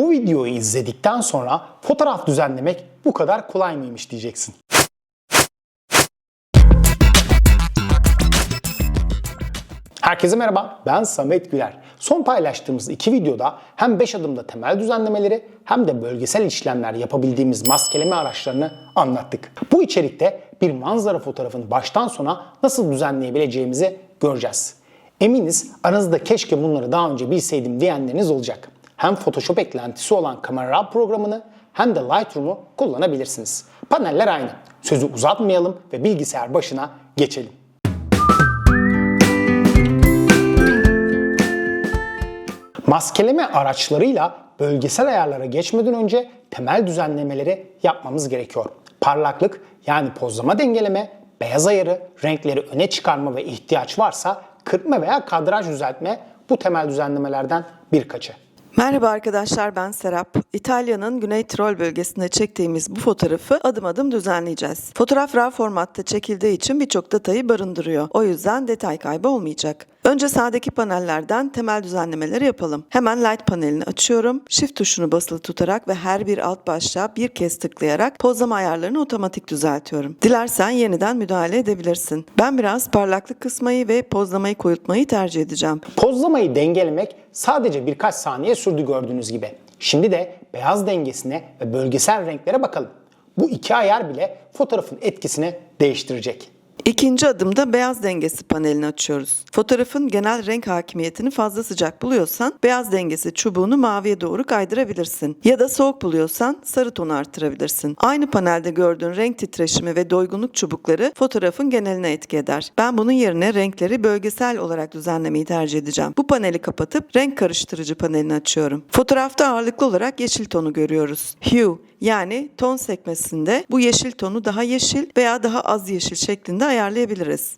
Bu videoyu izledikten sonra fotoğraf düzenlemek bu kadar kolay mıymış diyeceksin. Herkese merhaba, ben Samet Güler. Son paylaştığımız iki videoda hem 5 adımda temel düzenlemeleri hem de bölgesel işlemler yapabildiğimiz maskeleme araçlarını anlattık. Bu içerikte bir manzara fotoğrafını baştan sona nasıl düzenleyebileceğimizi göreceğiz. Eminiz aranızda keşke bunları daha önce bilseydim diyenleriniz olacak. Hem Photoshop eklentisi olan Camera Raw programını hem de Lightroom'u kullanabilirsiniz. Paneller aynı. Sözü uzatmayalım ve bilgisayar başına geçelim. Maskeleme araçlarıyla bölgesel ayarlara geçmeden önce temel düzenlemeleri yapmamız gerekiyor. Parlaklık yani pozlama dengeleme, beyaz ayarı, renkleri öne çıkarma ve ihtiyaç varsa kırpma veya kadraj düzeltme bu temel düzenlemelerden birkaçı. Merhaba arkadaşlar ben Serap. İtalya'nın Güney Tirol bölgesinde çektiğimiz bu fotoğrafı adım adım düzenleyeceğiz. Fotoğraf RAW formatta çekildiği için birçok detayı barındırıyor. O yüzden detay kaybı olmayacak. Önce sağdaki panellerden temel düzenlemeleri yapalım. Hemen Light panelini açıyorum. Shift tuşunu basılı tutarak ve her bir alt başlığa bir kez tıklayarak pozlama ayarlarını otomatik düzeltiyorum. Dilersen yeniden müdahale edebilirsin. Ben biraz parlaklık kısmayı ve pozlamayı koyultmayı tercih edeceğim. Pozlamayı dengelemek sadece birkaç saniye sürdü gördüğünüz gibi. Şimdi de beyaz dengesine ve bölgesel renklere bakalım. Bu iki ayar bile fotoğrafın etkisini değiştirecek. İkinci adımda beyaz dengesi panelini açıyoruz. Fotoğrafın genel renk hakimiyetini fazla sıcak buluyorsan beyaz dengesi çubuğunu maviye doğru kaydırabilirsin. Ya da soğuk buluyorsan sarı tonu artırabilirsin. Aynı panelde gördüğün renk titreşimi ve doygunluk çubukları fotoğrafın geneline etki eder. Ben bunun yerine renkleri bölgesel olarak düzenlemeyi tercih edeceğim. Bu paneli kapatıp renk karıştırıcı panelini açıyorum. Fotoğrafta ağırlıklı olarak yeşil tonu görüyoruz. Hue yani ton sekmesinde bu yeşil tonu daha yeşil veya daha az yeşil şeklinde ayarlayabiliriz.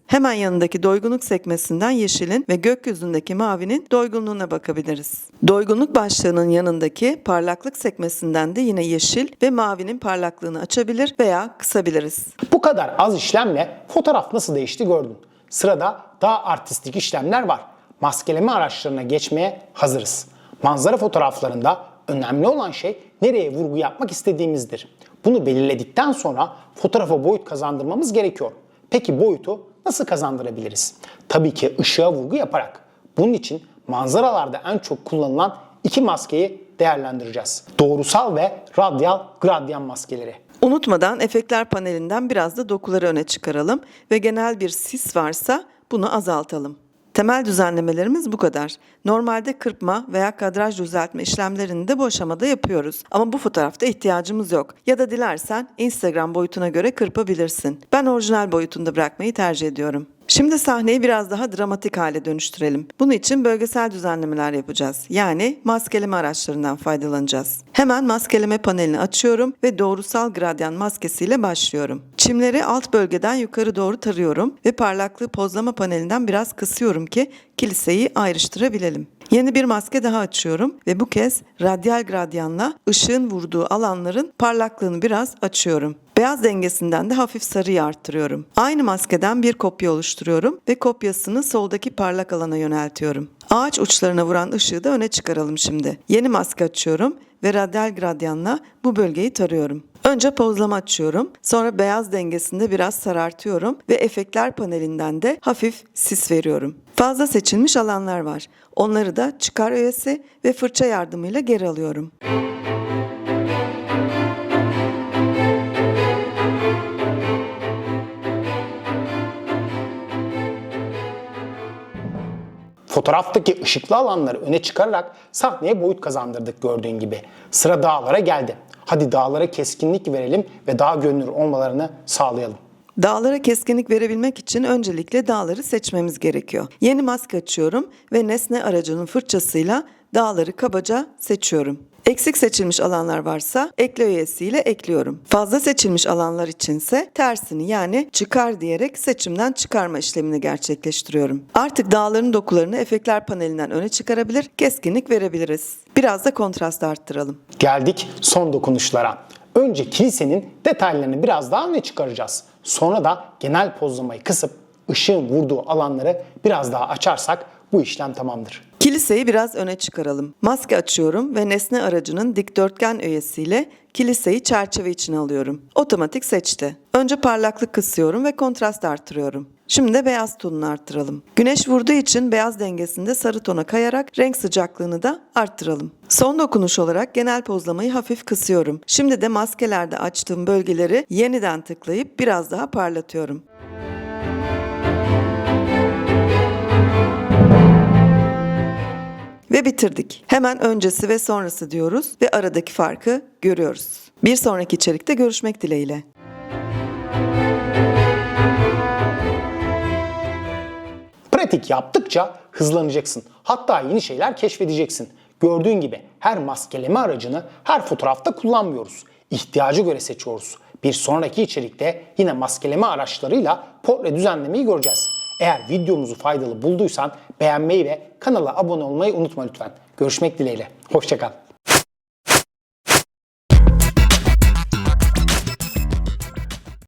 Hemen yanındaki doygunluk sekmesinden yeşilin ve gökyüzündeki mavinin doygunluğuna bakabiliriz. Doygunluk başlığının yanındaki parlaklık sekmesinden de yine yeşil ve mavinin parlaklığını açabilir veya kısabiliriz. Bu kadar az işlemle fotoğraf nasıl değişti gördün. Sırada daha artistik işlemler var. Maskeleme araçlarına geçmeye hazırız. Manzara fotoğraflarında önemli olan şey nereye vurgu yapmak istediğimizdir. Bunu belirledikten sonra fotoğrafa boyut kazandırmamız gerekiyor. Peki boyutu nasıl kazandırabiliriz? Tabii ki ışığa vurgu yaparak. Bunun için manzaralarda en çok kullanılan iki maskeyi değerlendireceğiz. Doğrusal ve radyal gradyan maskeleri. Unutmadan efektler panelinden biraz da dokuları öne çıkaralım ve genel bir sis varsa bunu azaltalım. Temel düzenlemelerimiz bu kadar. Normalde kırpma veya kadraj düzeltme işlemlerini de bu aşamada yapıyoruz. Ama bu fotoğrafta ihtiyacımız yok. Ya da dilersen Instagram boyutuna göre kırpabilirsin. Ben orijinal boyutunda bırakmayı tercih ediyorum. Şimdi sahneyi biraz daha dramatik hale dönüştürelim. Bunun için bölgesel düzenlemeler yapacağız. Yani maskeleme araçlarından faydalanacağız. Hemen maskeleme panelini açıyorum ve doğrusal gradyan maskesiyle başlıyorum. Çimleri alt bölgeden yukarı doğru tarıyorum ve parlaklığı pozlama panelinden biraz kısıyorum ki kiliseyi ayrıştırabilelim. Yeni bir maske daha açıyorum ve bu kez radyal gradyanla ışığın vurduğu alanların parlaklığını biraz açıyorum. Beyaz dengesinden de hafif sarıyı arttırıyorum. Aynı maskeden bir kopya oluşturuyorum ve kopyasını soldaki parlak alana yöneltiyorum. Ağaç uçlarına vuran ışığı da öne çıkaralım şimdi. Yeni maske açıyorum ve radyal gradyanla bu bölgeyi tarıyorum. Önce pozlama açıyorum. Sonra beyaz dengesinde biraz sarartıyorum ve efektler panelinden de hafif sis veriyorum. Fazla seçilmiş alanlar var. Onları da çıkar öğesi ve fırça yardımıyla geri alıyorum. Fotoğraftaki ışıklı alanları öne çıkararak sahneye boyut kazandırdık gördüğün gibi. Sıra dağlara geldi. Hadi dağlara keskinlik verelim ve daha görünür olmalarını sağlayalım. Dağlara keskinlik verebilmek için öncelikle dağları seçmemiz gerekiyor. Yeni maske açıyorum ve nesne aracının fırçasıyla dağları kabaca seçiyorum. Eksik seçilmiş alanlar varsa ekle üyesiyle ekliyorum. Fazla seçilmiş alanlar içinse tersini yani çıkar diyerek seçimden çıkarma işlemini gerçekleştiriyorum. Artık dağların dokularını efektler panelinden öne çıkarabilir, keskinlik verebiliriz. Biraz da kontrast arttıralım. Geldik son dokunuşlara. Önce kilisenin detaylarını biraz daha öne çıkaracağız. Sonra da genel pozlamayı kısıp ışığın vurduğu alanları biraz daha açarsak bu işlem tamamdır. Kiliseyi biraz öne çıkaralım. Maske açıyorum ve nesne aracının dikdörtgen öğesiyle kiliseyi çerçeve içine alıyorum. Otomatik seçti. Önce parlaklık kısıyorum ve kontrast artırıyorum. Şimdi de beyaz tonunu arttıralım. Güneş vurduğu için beyaz dengesinde sarı tona kayarak renk sıcaklığını da arttıralım. Son dokunuş olarak genel pozlamayı hafif kısıyorum. Şimdi de maskelerde açtığım bölgeleri yeniden tıklayıp biraz daha parlatıyorum. Bitirdik. Hemen öncesi ve sonrası diyoruz ve aradaki farkı görüyoruz. Bir sonraki içerikte görüşmek dileğiyle. Pratik yaptıkça hızlanacaksın. Hatta yeni şeyler keşfedeceksin. Gördüğün gibi her maskeleme aracını her fotoğrafta kullanmıyoruz. İhtiyaca göre seçiyoruz. Bir sonraki içerikte yine maskeleme araçlarıyla portre düzenlemeyi göreceğiz. Eğer videomuzu faydalı bulduysan beğenmeyi ve kanala abone olmayı unutma lütfen. Görüşmek dileğiyle. Hoşçakal.